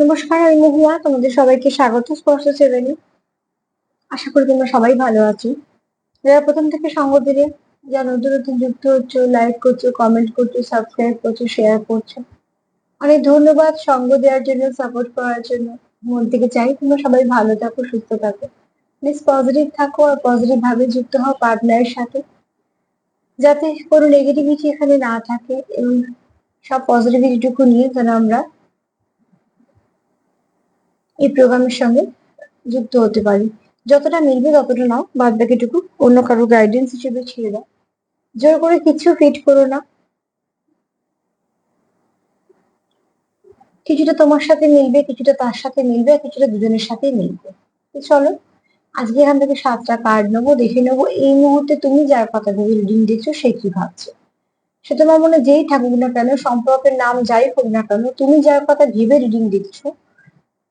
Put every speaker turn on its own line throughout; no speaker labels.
নমস্কার, আমি মহুয়া। তোমাদের সবাইকে স্বাগত স্পর্শ সেভেনে আশা করি তোমরা সবাই ভালো আছো। যারা প্রথম থেকে সঙ্গ দিলে, যারা নতুন নতুন যুক্ত হচ্ছে লাইক করছ কমেন্ট করছ সাবস্ক্রাইব করছ শেয়ার করছ, অনেক ধন্যবাদ সঙ্গ দেওয়ার জন্য সাপোর্ট করার জন্য। মন থেকে চাই তোমরা সবাই ভালো থাকো, সুস্থ থাকো। প্লিজ পজিটিভ থাকো আর পজিটিভ ভাবে যুক্ত হও পার্টনারের সাথে। যাতে কোনো নেগেটিভিটি এখানে না থাকে এবং সব পজিটিভিটিটুকু নিয়ে যেন আমরা এই প্রোগ্রামের সঙ্গে যুক্ত হতে পারি। যতটা মিলবে ততটা নাও বাদ বাকিটুকু অন্য কারও গাইডেন্স হিসেবে ছেড়ে দাও। জোর করে কিছু ফিট করো না। কিছুটা তোমার সাথে মিলবে, কিছুটা তার সাথে মিলবে, আর কিছুটা দুজনের সাথেই মিলবে। চলো, আজকে এখান থেকে সাতটা কার্ড নেব, দেখে নেব এই মুহূর্তে তুমি যার কথা ভেবে রিডিং দিচ্ছ, সে কি ভাবছে। সে তোমার মনে যেই থাকুক না কেন, সম্পর্কের নাম যাই হোক না কেন, তুমি যার কথা ভেবে রিডিং দিচ্ছ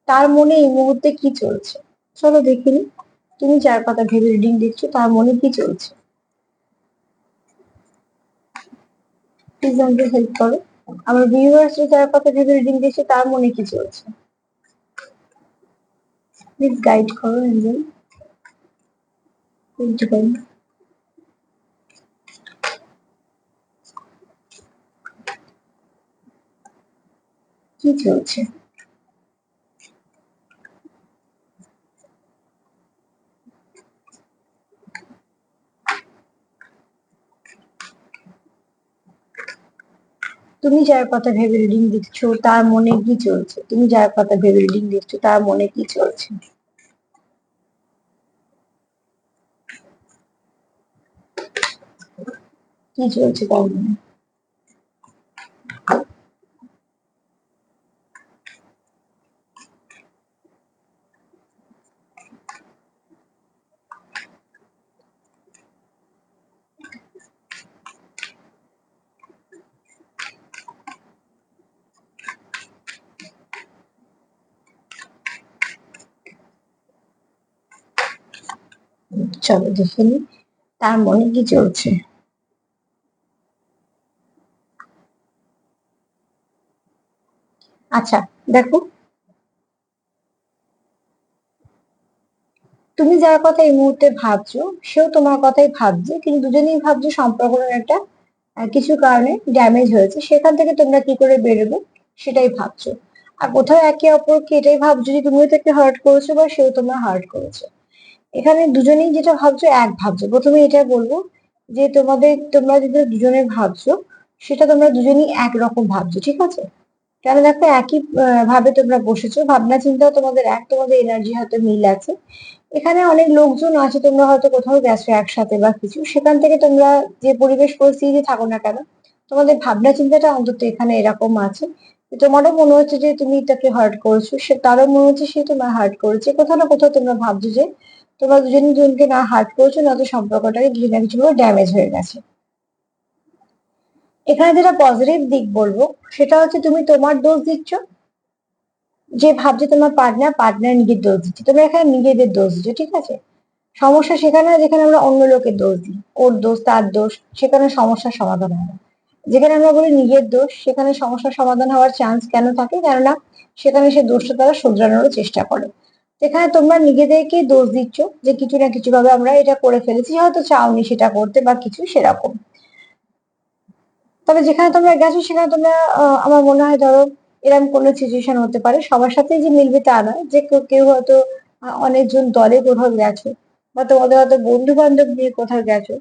তার মনে এই মুহূর্তে কি চলছে? চলো দেখিনি তুমি যার পাতা ভেবে রিডিং দিচ্ছ তার মনে কি চলছে? প্লিজ আমাকে হেল্প করো। আমার ভিউয়ার্স যার কথা ভেবে রিডিং দিচ্ছে তার মনে কি চলছে? প্লিজ গাইড করো এঞ্জেল কি চলছে? তুমি যার কথা ভেবে রিডিং দিচ্ছ তার মনে কি চলছে? তুমি যার কথা ভেবে রিডিং দিচ্ছ তার মনে কি চলছে? কি চলছে তার মনে? চলো, দেখে নি। তার মনে কি চলছে? আচ্ছা দেখো। তুমি যার কথা এই মুহূর্তে ভাবছ, সেও তোমার কথাই ভাবছে, কিন্তু দুজনেই ভাবছ সম্পর্কের একটা কিছু কারণে ড্যামেজ হয়েছে। সেখান থেকে তোমরা কি করে বেরোবে, সেটাই ভাবছ। আর কোথাও একে অপরকে এটাই ভাবছ যে তুমিও তাকে হার্ট করেছ বা সেও তোমার হার্ট করেছে। এখানে দুজনেই যেটা ভাবছ, এক ভাবছ। প্রথমে এটা বলব যে তোমাদের, তোমরা যেটা দুজনে ভাবছ, সেটা তোমরা দুজনেই একরকম ভাবছ, ঠিক আছে? কেন দেখো, একই ভাবে তোমরা বসেছো, ভাবনা চিন্তাও তোমাদের এক, তোমাদের এনার্জি হয়তো মিল আছে। এখানে অনেক লোকজন আছে, তোমরা হয়তো কোথাও গেছো একসাথে বা কিছু, সেখান থেকে তোমরা যে পরিবেশ পরিস্থিতি থাকো না কেন, তোমাদের ভাবনা চিন্তাটা অন্তত এখানে এরকম আছে। তোমারও মনে হচ্ছে যে তুমি তাকে হার্ট করেছ, সে, তারও মনে হচ্ছে সে তোমার হার্ট করেছে। কোথাও না কোথাও তোমরা ভাবছ যে তোমরা দুজন দুজনকে না হার্ট করছ, না তো সম্পর্কটাকে কিছু না কিছু ড্যামেজ হয়ে গেছে। এখানে যেটা পজিটিভ দিক বলব, সেটা হচ্ছে তুমি তোমার দোষ দিচ্ছ, যে ভাবছে তোমার পার্টনার পার্টনার নিজের দোষ দিচ্ছে। তোমরা এখানে নিজেদের দোষ দিচ্ছ, ঠিক আছে? সমস্যা সেখানে যেখানে আমরা অন্য লোকের দোষ দিই। ওর দোষ, তার দোষ, সেখানে সমস্যার সমাধান হয় না। যেখানে আমরা বলি নিজের দোষ, সেখানে সমস্যার সমাধান হওয়ার চান্স কেন থাকে? কেননা সেখানে সে দোষটা তারা শুধরানোর চেষ্টা করে। যেখানে তোমরা নিজেদেরকে দোষ দিচ্ছ যে কিছু না কিছু ভাবে আমরা এটা করে ফেলেছি, হয়তো চাওনি সেটা করতে বা কিছু সেরকম। তবে যেখানে তোমরা গেছো সেখানে তোমরা আমার মনে হয় ধরো এরকম কোনো সিচুয়েশন হতে পারে। সবার সাথে যে মিলবে তা নয়। যে কেউ হয়তো অনেকজন দলে কোথাও গেছো বা তোমাদের হয়তো বন্ধু বান্ধব নিয়ে কোথাও গেছো।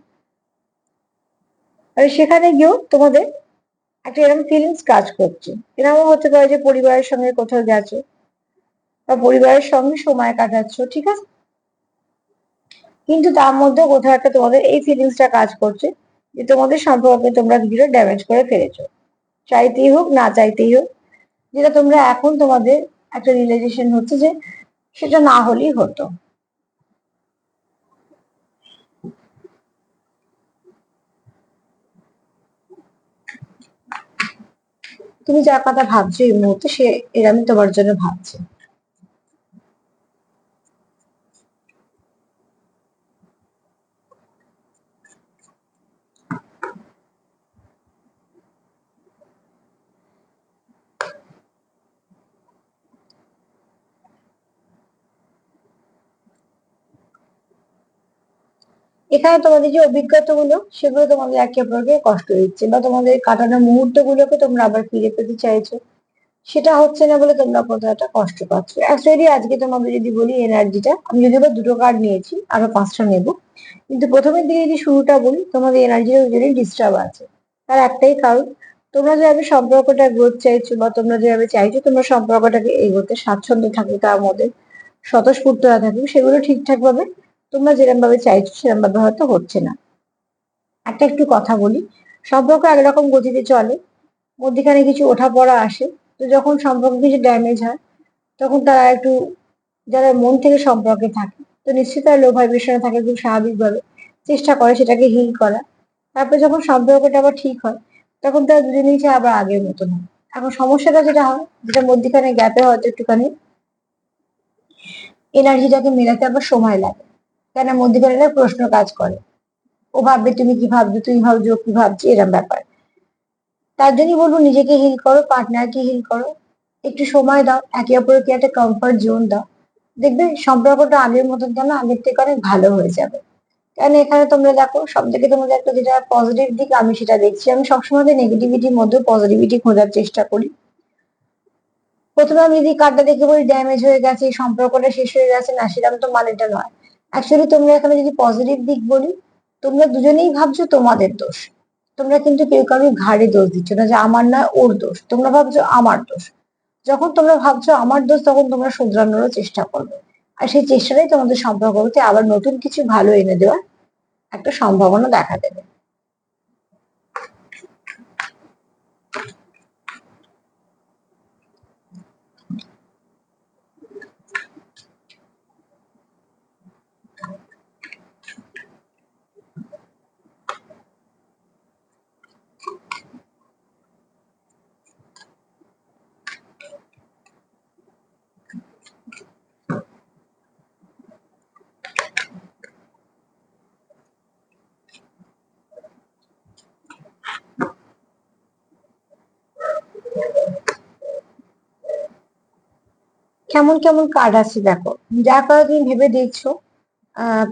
সেখানে গিয়েও তোমাদের একটা এরকম ফিলিংস কাজ করছে। এরকমও হতে পারে যে পরিবারের সঙ্গে কোথাও গেছো। বা পরিবারের সঙ্গে সময় কাটাচ্ছ, ঠিক আছে? কিন্তু তার মধ্যে কোথাও একটা তোমাদের এই ফিলিংসটা কাজ করছে যে তোমাদের সম্পর্কে তোমরা কিছুটা ড্যামেজ করে ফেলেছো। চাইতেই হোক, না চাইতেই হোক, যেটা তোমরা এখন তোমাদের একটা রিয়েলাইজেশন হচ্ছে যে সেটা না হলেই হতো। তুমি যার কথা ভাবছ এই মুহূর্তে, সে এরমই তোমার জন্য ভাবছে। এখানে তোমাদের যে অভিজ্ঞতাগুলো, সেগুলো তোমাদের একে অপরকে কষ্ট দিচ্ছে বা তোমাদের কাটানো মুহূর্তগুলোকে তোমরা আবার ফিরে পেতে চাইছো। সেটা হচ্ছে না বলে তোমরা কোথাও একটা কষ্ট পাচ্ছ। অ্যাকচুয়ালি আজকে তোমাদের যদি বলি এনার্জিটা আমি যদি বা দুটো কার্ড নিয়েছি, আরও পাঁচটা নেব। কিন্তু প্রথমের দিকে যদি শুরুটা বলি, তোমাদের এনার্জির জন্য ডিস্টার্ব আছে। তার একটাই কারণ, তোমরা যেভাবে সম্পর্কটা গ্রোথ চাইছো বা তোমরা যেভাবে চাইছো, তোমরা সম্পর্কটাকে এগোতে স্বাচ্ছন্দ্য থাকবে তার মধ্যে। স্বতঃস্ফূর্ততা থাকবে সেগুলো ঠিকঠাক ভাবে তোমরা যেরকম ভাবে চাইছো সেরকম ভাবে হয়তো হচ্ছে না। একটা একটু কথা বলি। সম্পর্ক একরকম গতিতে চলে। মধ্যিখানে কিছু ওঠা পড়া আসে। তো যখন সম্পর্ক কিছু ড্যামেজ হয়, তখন তারা একটু যারা মন থেকে সম্পর্কে থাকে, তো নিশ্চয়ই তারা লো ভাইব্রেশনে থাকে খুব স্বাভাবিকভাবে। চেষ্টা করে সেটাকে হিল করা। তারপর যখন সম্পর্কটা আবার ঠিক হয়, তখন তারা দুজনেই চায় আবার আগের মতন হয়। এখন সমস্যাটা যেটা হয়, যেটা মধ্যিখানে গ্যাপে হয়তো একটুখানি এনার্জিটাকে মেলাতে আবার সময় লাগে। কেন মধ্যিখানে প্রশ্ন কাজ করে। ও ভাববে, তুমি কি ভাবছ? তুমি ভাবছ কি ভাবছি? এরম ব্যাপার। তার জন্যই বলব, নিজেকে হিল করো পার্টনারকে হিল করো। একটু সময় দাও, একে অপরকে একটা কমফর্ট জোন দাও। দেখবে সম্পর্কটা আগের মতন কেন আগের থেকে অনেক ভালো হয়ে যাবে। কারণ এখানে তোমরা দেখো সব থেকে তোমাদের একটা যেটা পজিটিভ দিক, আমি সেটা দেখছি। আমি সবসময় নেগেটিভিটির মধ্যে পজিটিভিটি খোঁজার চেষ্টা করি। প্রথমে আমি যদি কার্ডটা দেখে বলি ড্যামেজ হয়ে গেছে সম্পর্কটা শেষ হয়ে গেছে, না সেরকম তো মানেটা নয়। অ্যাকচুয়ালি তোমরা এখানে যদি পজিটিভ দিক বলি, তোমরা দুজনেই ভাবছ তোমাদের দোষ। তোমরা কিন্তু কেউ কারোর ঘাড়ে দোষ দিচ্ছ না যে আমার না ওর দোষ। তোমরা ভাবছ আমার দোষ। যখন তোমরা ভাবছ আমার দোষ, তখন তোমরা শুধরানোর চেষ্টা করবে। আর সেই চেষ্টাটাই তোমাদের সম্পর্কতে আবার নতুন কিছু ভালো এনে দেওয়ার একটা সম্ভাবনা দেখা দেবে। কেমন কেমন কার্ড আছে দেখো। যা কারও তুমি ভেবে দেখছ।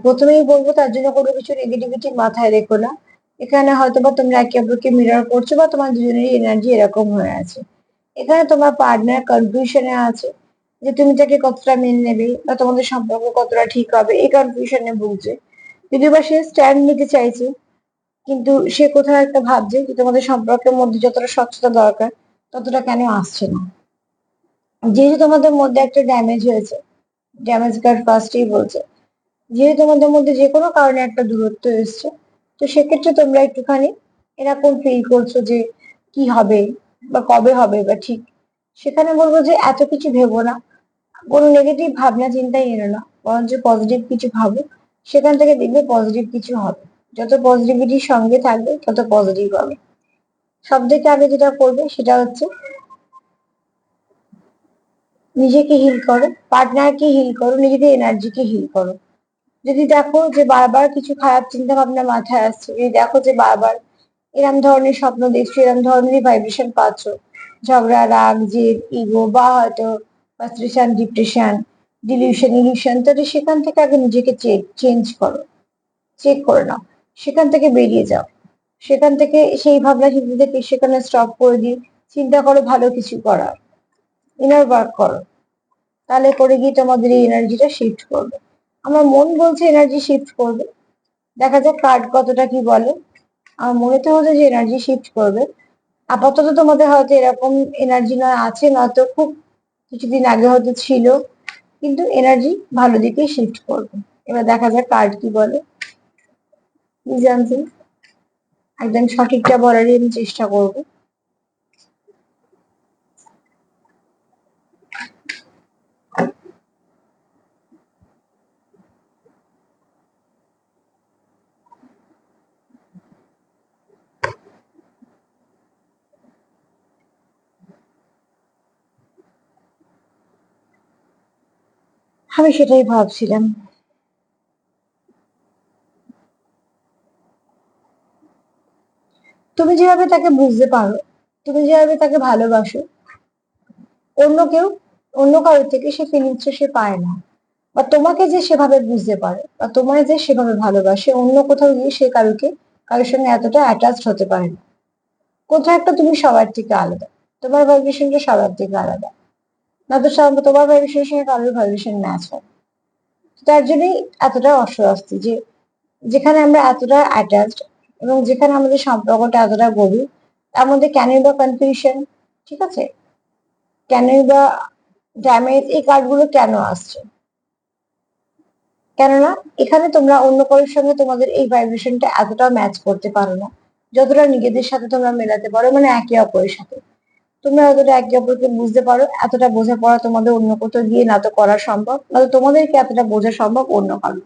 প্রথমেই বলব তার জন্য কোনো কিছু নেগেটিভিটি মাথায় রেখো না। এখানে হয়তো বা তোমরা একে অপরকে মিরর করছ বা তোমার দুজনেরই এনার্জি এরকম হয়ে আছে। এখানে তোমার পার্টনার কনফিউশনে আছে যে তুমি তাকে কতটা মেনে নেবে বা তোমাদের সম্পর্ক কতটা ঠিক হবে, এই কনফিউশনে ভুগছে। যদিও বা সে স্ট্যান্ড নিতে চাইছে, কিন্তু সে কোথাও একটা ভাবছে যে তোমাদের সম্পর্কের মধ্যে যতটা স্বচ্ছতা দরকার, ততটা কেন আসছে না। যেহেতু তোমাদের মধ্যে একটা ড্যামেজ হয়েছে ড্যামেজ কার্ড ফার্স্টেই বলছে, যেহেতু তোমাদের মধ্যে যে কোনো কারণে একটা দূরত্ব এসছে, তো সেক্ষেত্রে তোমরা একটুখানি এরকম ফিল করছ যে কি হবে বা কবে হবে বা ঠিক। সেখানে বলব যে এত কিছু ভেবো না, কোনো নেগেটিভ ভাবনা চিন্তাই এনো না, বরঞ্চ পজিটিভ কিছু ভাবো, সেখান থেকে দেখবে পজিটিভ কিছু হবে। যত পজিটিভিটির সঙ্গে থাকবে, তত পজিটিভ হবে। সব থেকে আগে যেটা করবে, সেটা হচ্ছে নিজেকে হিল করো পার্টনারকে হিল করো, নিজেদের এনার্জিকে হিল করো। যদি দেখো যে বারবার কিছু খারাপ চিন্তা ভাবনা মাথায় আসছে, যদি দেখো যে বারবার এরম ধরনের স্বপ্ন দেখছ, এরম ধরনের ভাইব্রেশন পাচ্ছ, ঝগড়া, রাগ, জেদ ইগো বা হয়তো ফ্রাস্ট্রেশন ডিপ্রেশন ডিলিউশন ইলিউশন তাহলে সেখান থেকে আগে নিজেকে চেক চেঞ্জ করো। চেক করে নাও। সেখান থেকে বেরিয়ে যাও। সেখান থেকে সেই ভাবনা চিন্তা থেকে সেখানে স্টপ করে দিয়ে চিন্তা করো ভালো কিছু করার। ইনার ওয়ার্ক করো। তাহলে করে গিয়ে তোমাদের এই এনার্জিটা শিফট করবে। আমার মন বলছে এনার্জি শিফট করবে। দেখা যাক কার্ড কতটা কি বলে। আমার মনে তো হচ্ছে যে এনার্জি শিফট করবে। আপাতত তোমাদের হয়তো এরকম এনার্জি নয়, আছে নয়তো, খুব কিছুদিন আগে হয়তো ছিল। কিন্তু এনার্জি ভালো দিকে শিফট করবে। এবার দেখা যাক কার্ড কি বলে। একদম সঠিকটা বলারই আমি চেষ্টা করব। আমি সেটাই ভাবছিলাম। তুমি যেভাবে তাকে বুঝতে পারো, তুমি যেভাবে তাকে ভালোবাসো, অন্য কেউ, অন্য কারোর থেকে সে ফিলিংসটা সে পায় না। বা তোমাকে যে সেভাবে বুঝতে পারে, বা তোমায় যে সেভাবে ভালোবাসে, অন্য কোথাও গিয়ে সে কারোকে, কারোর সঙ্গে এতটা অ্যাটাচড হতে পারে না। কোথাও একটা তুমি সবার থেকে আলাদা, তোমার ভাইব্রেশনটা সবার থেকে আলাদা। না তো সব- তোমার ভাইব্রেশনের সঙ্গে কারোর ভাইব্রেশন ম্যাচ হয় তার জন্যই এতটা অস্বস্তি যে, যেখানে আমরা এতটা অ্যাটাচড এবং যেখানে আমাদের সম্পর্কটা এতটা গভীর, তার মধ্যে ক্যানই বা কনফিউশন ঠিক আছে? ক্যানই বা ড্যামেজ এই কার্ডগুলো কেন আসছে? কেননা, এখানে তোমরা অন্য কারোর সঙ্গে তোমাদের এই ভাইব্রেশনটা এতটা ম্যাচ করতে পারো না, যতটা নিজেদের সাথে তোমরা মেলাতে পারো মানে একে অপরের সাথে। তোমরা এতটা একে অপরকে বুঝতে পারো, এতটা বোঝাপড়া তোমাদের অন্য কোথাও গিয়ে না তো করা সম্ভব, না তো তোমাদেরকে এতটা বোঝা সম্ভব অন্য কারও।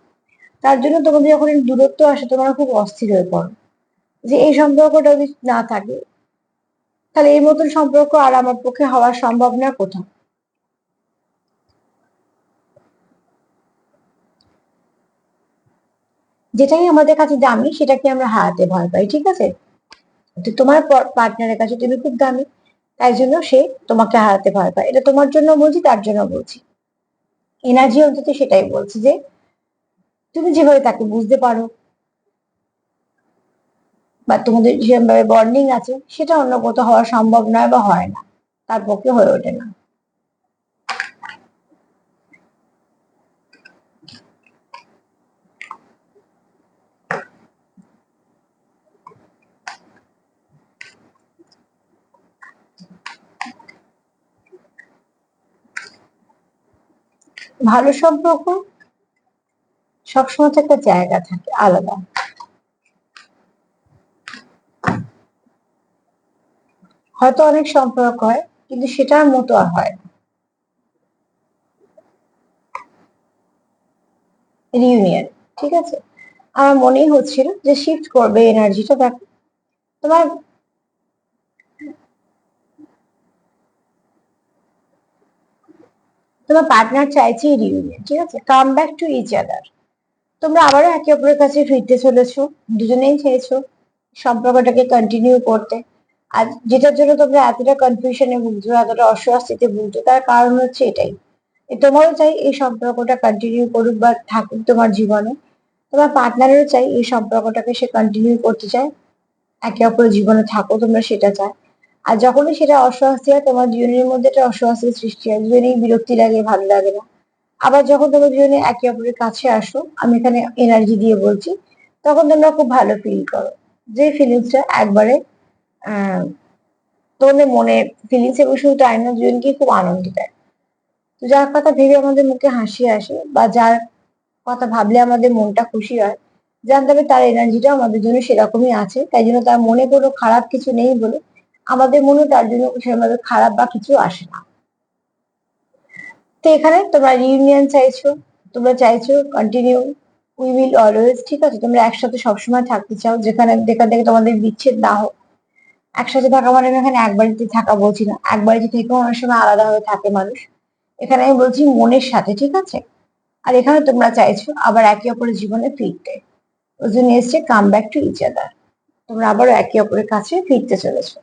তার জন্য তোমাদের যখন দূরত্ব আসে, তোমরা খুব অস্থির হয়ে পড়ো। যে এই সম্পর্কটা যদি না থাকে, তাহলে এই মতন সম্পর্ক আর আমার পক্ষে হওয়া সম্ভব না কোথাও। যেটাই আমাদের কাছে দামি, সেটাকে আমরা হারাতে ভয় পাই, ঠিক আছে? তোমার পার্টনারের কাছে তুমি খুব দামি। তাই জন্য সে তোমাকে হারাতে ভয় পায়। এটা তোমার জন্য বলছি, তার জন্য বলছি। এনার্জি অন্তত সেটাই বলছি যে, তুমি যেভাবে তাকে বুঝতে পারো বা তোমাদের যেভাবে বন্ডিং আছে, সেটা অন্য কোথাও হওয়া সম্ভব নয় বা হয় না। তার পক্ষে হয়ে ওঠে না। ভালো সম্পর্ক, সবসময় একটা জায়গা থাকে, আলাদা। হয়তো অনেক সম্পর্ক হয়, কিন্তু সেটার মতো আর হয় রিউনিয়ন ঠিক আছে? আমার মনেই হচ্ছিল যে শিফট করবে এনার্জিটা দেখো। তোমার তোমার পার্টনার চাইছে রিউনিয়ন ঠিক আছে? Come back to each other তোমরা আবারও একে অপরের কাছে ফিরতে চলেছো, দুজনেই চেয়েছো সম্পর্কটাকে কন্টিনিউ করতে। আর যেটার জন্য তোমরা এতটা কনফিউশনে ভুগছো, এতটা অস্বস্তিতে ভুগছো, তার কারণ হচ্ছে এটাই। তোমারও চাই এই সম্পর্কটা কন্টিনিউ করুক বা থাকুক তোমার জীবনে। তোমার পার্টনারেরও চাই এই সম্পর্কটাকে সে কন্টিনিউ করতে চায়। একে অপরের জীবনে থাকো, তোমরা সেটা চায়। আর যখনই সেটা অস্বস্তি হয়, তোমার দুজনের মধ্যে একটা অস্বস্তির সৃষ্টি হয়। দুজনেই বিরক্তি লাগে, ভালো লাগে না। আবার যখন তোমরা দুজনে একে অপরের কাছে আসো, আমি এখানে এনার্জি দিয়ে বলছি, তখন তোমরা খুব ভালো ফিল করো। যে ফিলিংসটা একবারে তোমাদের মনে ফিলিংস এবং শুধু তাই না, দুজনকে খুব আনন্দ দেয়। তো যার কথা ভেবে আমাদের মুখে হাসি আসে বা যার কথা ভাবলে আমাদের মনটা খুশি হয়, জানতে হবে তার এনার্জিটা আমাদের জন্য সেরকমই আছে। তাই জন্য তার মনে কোনো খারাপ কিছু নেই বলে আমাদের মনে তার জন্য সেরকমভাবে খারাপ বা কিছু আসে না। তো এখানে তোমরা রিউনিয়ন চাইছো, তোমরা চাইছো কন্টিনিউ উই উইল অলওয়েজ ঠিক আছে? তোমরা একসাথে সবসময় থাকতে চাও, যেখানে, যেখান থেকে তোমাদের বিচ্ছেদ না হোক। একসাথে থাকা মানে আমি এখানে এক বাড়িতে থাকা বলছি না এক বাড়িতে থেকেও অনেক সময় আলাদা হয়ে থাকে মানুষ, এখানে আমি বলছি মনের সাথে, ঠিক আছে? আর এখানে তোমরা চাইছো আবার একে অপরের জীবনে ফিরতে। ওই জন্য এসছে come back to each other তোমরা আবারও একে অপরের কাছে ফিরতে চলেছো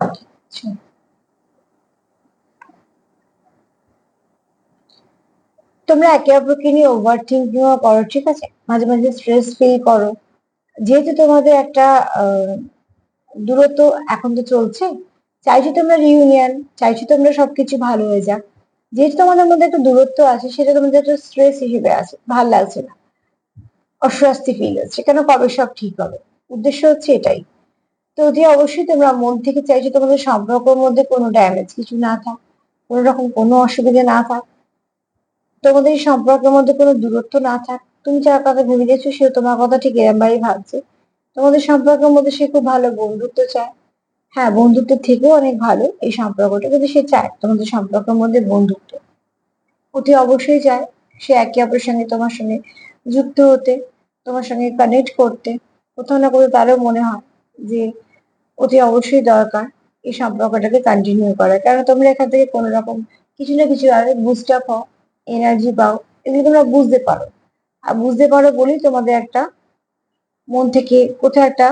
আচ্ছা। তোমরা একে অপরকে নিয়ে ওভার থিঙ্কিংও করো, ঠিক আছে? মাঝে মাঝে স্ট্রেস ফিল করো। যেহেতু তোমাদের একটা দূরত্ব এখন তো চলছে, চাইছো তোমরা রিউনিয়ন চাইছো তোমরা সবকিছু ভালো হয়ে যাক। যেহেতু তোমাদের মধ্যে একটা দূরত্ব আছে, সেটা তোমাদের একটা স্ট্রেস হিসেবে আছে, ভালো লাগছে না। অস্বস্তি ফিল হচ্ছে, কেন কবে সব ঠিক হবে? উদ্দেশ্য হচ্ছে এটাই। তো অতি অবশ্যই তোমরা মন থেকে চাইছো তোমাদের সম্পর্কের মধ্যে কোনো ড্যামেজ কিছু না থাক, কোনো রকম কোনো অসুবিধা না থাক তোমাদের সম্পর্কের মধ্যে কোনো দূরত্ব না থাক। তুমি যার কথা ভেবে দেখছ সেও তোমার কথা ঠিক এরমভাবেই ভাবছে। তোমাদের সম্পর্কের মধ্যে সে খুব ভালো বন্ধুত্ব চায়। হ্যাঁ বন্ধুত্বের থেকেও অনেক ভালো এই সম্পর্কটা, কিন্তু সে চায় তোমাদের সম্পর্কের মধ্যে বন্ধুত্ব। অতি অবশ্যই চায়। সে একে অপরের সঙ্গে তোমার সঙ্গে যুক্ত হতে, তোমার সঙ্গে কানেক্ট করতে, কোথাও না কোথাও তারও মনে হয় যে অতি অবশ্যই দরকার এই সম্পর্কটাকে কন্টিনিউ করা কারণ তোমরা এখান থেকে কোনো রকম কিছু না কিছু আর বুস্ট আপ হও। এনার্জি পাও, এগুলো তোমরা বুঝতে পারো। আর বুঝতে পারো বলেই তোমাদের একটা মন থেকে কোথাও একটা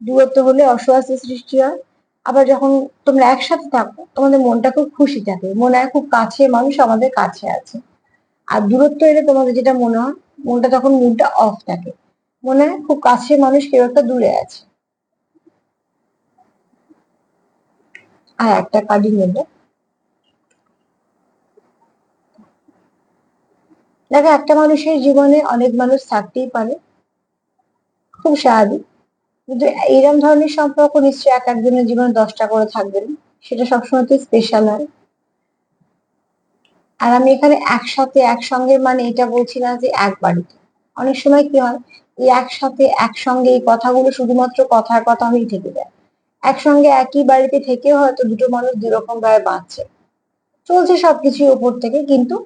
দূরত্ব হলে অস্বস্তি সৃষ্টি হয়। আবার যখন তোমরা একসাথে থাকো, তোমাদের মনটা খুব খুশি থাকে। মনে হয় খুব কাছে, মানুষ আমাদের কাছে আছে। আর দূরত্ব এলে তোমাদের যেটা মনে হয়, মনটা তখন মুডটা অফ থাকে। মনে হয় খুব কাছে মানুষ কেউ একটা দূরে আছে। আর একটা কার্ডই নেবে। দেখো, একটা মানুষের জীবনে অনেক মানুষ থাকতেই পারে। খুব স্বাভাবিক। কিন্তু এইরকম ধরনের সম্পর্ক নিশ্চয়ই এক একজনের জীবনে দশটা করে থাকবে সেটা সবসময় তো স্পেশাল হয়। আর আমি এখানে একসাথে, একসঙ্গে মানে এটা বলছি না যে এক বাড়িতে। অনেক সময় কি হয়, এই একসাথে, একসঙ্গে এই কথাগুলো শুধুমাত্র কথার কথা হয়েই থেকে যায়। একসঙ্গে একই বাড়িতে থেকেও হয়তো দুটো মানুষ দুরকম ভাবে বাঁচছে। চলছে সবকিছুই ওপর থেকে, কিন্তু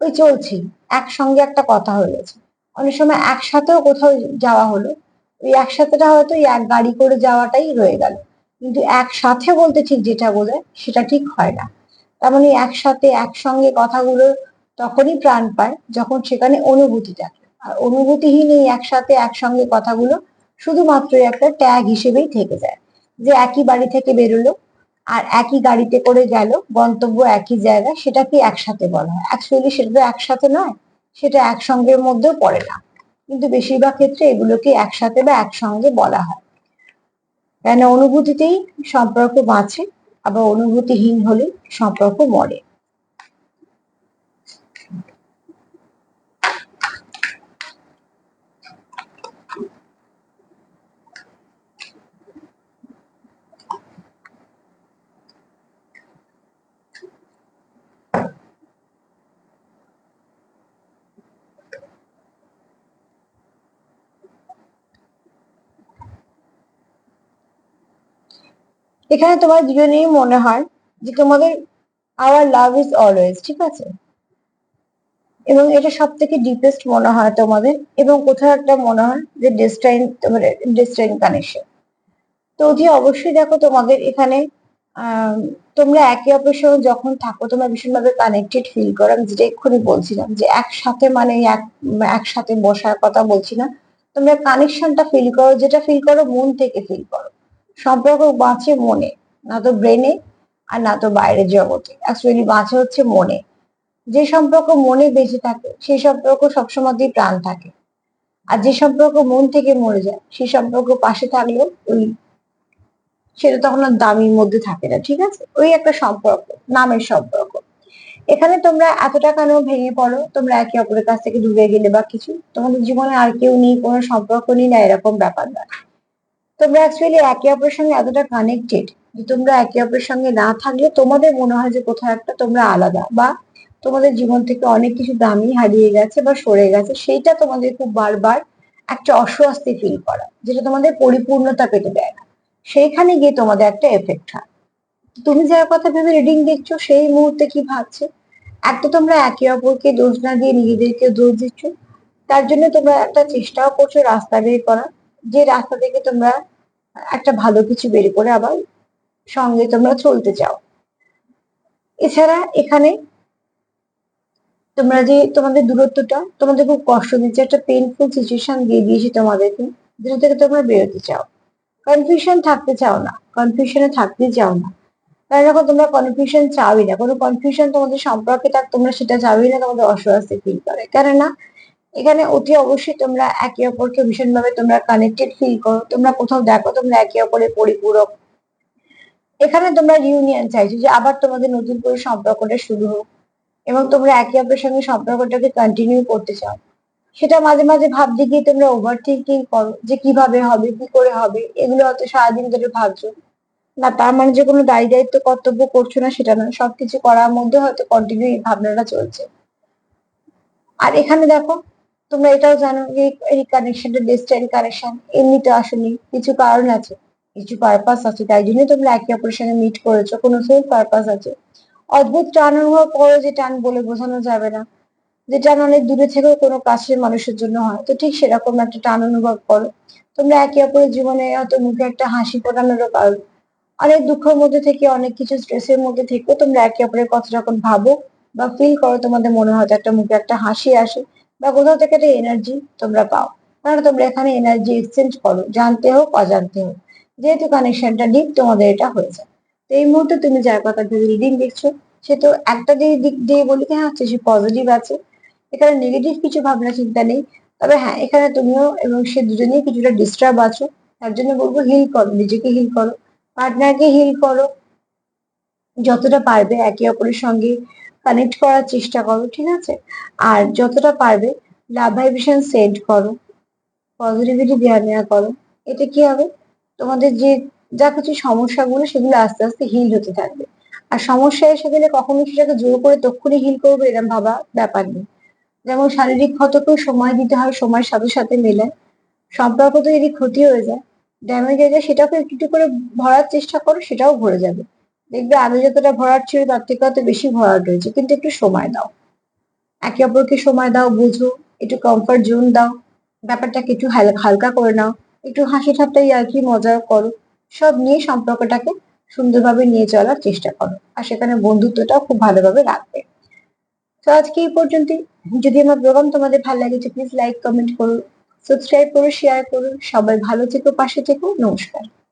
ওই চলছেই একসঙ্গে একটা কথা হয়ে গেছে। অনেক সময় একসাথেও কোথাও যাওয়া হলো। ওই একসাথেটা হয়তো এক গাড়ি করে যাওয়াটাই রয়ে গেল। কিন্তু একসাথে বলতে ঠিক যেটা বোঝায় সেটা ঠিক হয় না। তার মানে একসাথে একসঙ্গে কথাগুলো তখনই প্রাণ পায় যখন সেখানে অনুভূতি থাকে। আর অনুভূতিহীন এই একসাথে একসঙ্গে কথাগুলো শুধুমাত্র একটা ট্যাগ হিসেবেই থেকে যায়। যে একই বাড়ি থেকে বেরোলো আর একই গাড়িতে করে গেল, গন্তব্য একই জায়গায় সেটা কি একসাথে বলা হয়। অ্যাকচুয়ালি সেটা একসাথে নয়, সেটা একসঙ্গের মধ্যেও পড়ে না। কিন্তু বেশিরভাগ ক্ষেত্রে এগুলোকে একসাথে বা একসঙ্গে বলা হয়। কেন? অনুভূতিতেই সম্পর্ক বাঁচে, আবার অনুভূতিহীন হলে সম্পর্ক মরে। এখানে তোমার দুজনেই মনে হয় যে তোমাদের আওয়ার লাভ ইজ অলওয়েজ ঠিক আছে? এবং এটা সব থেকে ডিপেস্ট মনে হয় তোমাদের, এবং কোথাও একটা মনে হয় যে ডেস্টাইন তোমার ডেস্টাইন কানেকশন তো অতি অবশ্যই দেখো তোমাদের এখানে তোমরা একে অপরের সঙ্গে যখন থাকো, তোমরা ভীষণভাবে কানেক্টেড ফিল করো। আমি যেটা এক্ষুনি বলছিলাম যে একসাথে মানে এক, একসাথে বসার কথা বলছি না। তোমরা কানেকশনটা ফিল করো, যেটা ফিল করো মন থেকে ফিল করো। সম্পর্ক বাঁচে মনে, না তো ব্রেনে আর না তো বাইরের জগতে। অ্যাকচুয়ালি বাঁচে হচ্ছে মনে। যে সম্পর্ক মনে বেঁচে থাকে সেই সম্পর্ক সবসময়তেই প্রাণ থাকে। আর যে সম্পর্ক মন থেকে মরে যায় সেই সম্পর্ক পাশে থাকলেও ওই সেটা তখন আর দামির মধ্যে থাকে না, ঠিক আছে? ওই একটা সম্পর্ক, নামের সম্পর্ক। এখানে তোমরা এতটা কেন ভেঙে পড়ো? তোমরা একে অপরের কাছ থেকে দূরে গেলে বা কিছু? তোমাদের জীবনে আর কেউ নেই, কোনো সম্পর্ক নেই না, এরকম ব্যাপার না। তোমরা অ্যাকচুয়ালি একে অপরের সঙ্গে এতটা কানেক্টেড যে তোমরা একে অপরের সঙ্গে না থাকলে তোমাদের মনে হয় যে কোথাও একটা তোমরা আলাদা বা তোমাদের জীবন থেকে অনেক কিছু দামি হারিয়ে গেছে বা সরে গেছে, সেইটা তোমাদের খুব বারবার একটা অস্বস্তি ফিল করা, যেটা তোমাদের পরিপূর্ণতা পেতে দেয় না। সেইখানে গিয়ে তোমাদের একটা এফেক্ট হয়। তুমি যার কথা ভেবে রিডিং দেখছ, সেই মুহূর্তে কি ভাবছে? একটা তোমরা একে অপরকে দোষ না দিয়ে নিজেদেরকে দোষ দিচ্ছ, তার জন্য তোমরা একটা চেষ্টাও করছ রাস্তা বের করা যে রাস্তা থেকে তোমরা একটা ভালো কিছু বের করে আবার সঙ্গে তোমরা চলতে চাও। এছাড়া এখানে তোমরা যে তোমাদের দূরত্বটা, তোমাদের খুব কষ্ট দিচ্ছে, একটা পেনফুল সিচুয়েশন দিয়ে দিয়েছি তোমাদেরকে, যেটা থেকে তোমরা বেরোতে চাও। কনফিউশন থাকতে চাও না কনফিউশনে থাকতে চাও না। কারণ যখন তোমরা কনফিউশন চাওই না, কোনো কনফিউশন তোমাদের সম্পর্কে থাক, তোমরা সেটা চাওই না, তোমাদের অস্বস্তি ফিল করে। কেননা এখানে অতি অবশ্যই তোমরা একে অপরকে ভীষণভাবে তোমরা কানেক্টেড ফিল করো। তোমরা কোথাও দেখো, তোমরা একে অপরের পরিপূরক। এখানে তোমরা রিউনিয়ন চাইছো যে আবার তোমাদের নতুন করে সম্পর্কটা শুরু হোক এবং তোমরা একে অপরের সঙ্গে সম্পর্কটাকে কন্টিনিউ করতে চাও। সেটা মাঝে মাঝে ভাবতে গিয়ে তোমরা ওভার থিঙ্কিং করো যে কীভাবে হবে, কি করে হবে, এগুলো হয়তো সারাদিন ধরে ভাবছ। না, তার মানে যে কোনো দায়ী দায়িত্ব কর্তব্য করছ না সেটা নয়, সবকিছু করার মধ্যে হয়তো কন্টিনিউ এই ভাবনাটা চলছে। আর এখানে দেখো তোমরা এটাও জানো যে এই কানেকশনটা ডেস্টাইন কানেকশন এমনিতে আসেনি কিছু কারণ আছে, কিছু পারপাস আছে, তাই জন্য তোমরা একে অপরের সঙ্গে মিট করেছ, কোনো সোল পারপাস আছে। অদ্ভুত টান অনুভব করো যে টান বলে বোঝানো যাবে না, যে টান অনেক দূরে থেকেও কোনো কাছের মানুষের জন্য হয়, তো ঠিক সেরকম একটা টান অনুভব করো। তোমরা একে অপরের জীবনে হয়তো মুখে একটা হাসি ফোটানোরও কারণ। অনেক দুঃখের মধ্যে থেকে, অনেক কিছু স্ট্রেসের মধ্যে থেকেও তোমরা একে অপরের কথা যখন ভাবো বা ফিল করো, তোমাদের মনে হয় একটা মুখে একটা হাসি আসে বা কোথাও থেকে একটা এনার্জি তোমরা পাও। কারণ তোমরা এখানে এনার্জি এক্সচেঞ্জ করো, জানতে হোক, অজান্তে হোক। যেহেতু কানেকশনটা ডিপ তোমাদের এটা হয়ে যায়। তো এই মুহূর্তে তুমি যার কথা ভেবে রিডিং দেখছ, সে তো একটা যে দিক দিয়ে বলি হ্যাঁ হচ্ছে সে পজিটিভ আছে। এখানে নেগেটিভ কিছু ভাবনা চিন্তা নেই। তবে হ্যাঁ এখানে তুমিও এবং সে দুজনেই কিছুটা ডিস্টার্ব আছো। তার জন্য বলব হিল করো, নিজেকে হিল করো। পার্টনারকে হিল করো। যতটা পারবে একে অপরের সঙ্গে কানেক্ট করার চেষ্টা করো, ঠিক আছে? আর যতটা পারবে লাভ ভাইব্রেশন সেন্ড করো পজিটিভিটি দেওয়া নেওয়া করো। এতে কি হবে? তোমাদের যে যা কিছু সমস্যাগুলো, সেগুলো আস্তে আস্তে হিল হতে থাকবে। আর সমস্যা এসে গেলে কখনো সেটাকে জোর করে তক্ষুনি হিল করবে এরকম ভাবা ব্যাপার নেই। যেমন শারীরিক ক্ষতকেও সময় দিতে হয়, সময়ের সাথে সাথে মেলায় সম্পর্ক তো যদি ক্ষতি হয়ে যায় ড্যামেজ হয়ে যায় সেটাকে একটু একটু করে ভরার চেষ্টা করো, সেটাও ভরে যাবে। দেখবে আমি যতটা ভরাট ছিল তার থেকে হয়তো বেশি ভরাট রয়েছে, কিন্তু একটু সময় দাও। একে অপরকে সময় দাও, বুঝো, একটু কমফর্ট জোন দাও, ব্যাপারটাকে একটু হাল- হালকা করে নাও, একটু হাসি ঠাট্টাই আর কি মজা করো, সব নিয়ে সম্পর্কটাকে সুন্দরভাবে নিয়ে চলার চেষ্টা করো, আর সেখানে বন্ধুত্বটাও খুব ভালোভাবে রাখবে। তো আজকে এই পর্যন্তই। যদি আমার প্রোগ্রাম তোমাদের ভালো লাগে প্লিজ লাইক কমেন্ট করো সাবস্ক্রাইব করো শেয়ার করো, সবাই ভালো থেকো, পাশে থেকো, নমস্কার।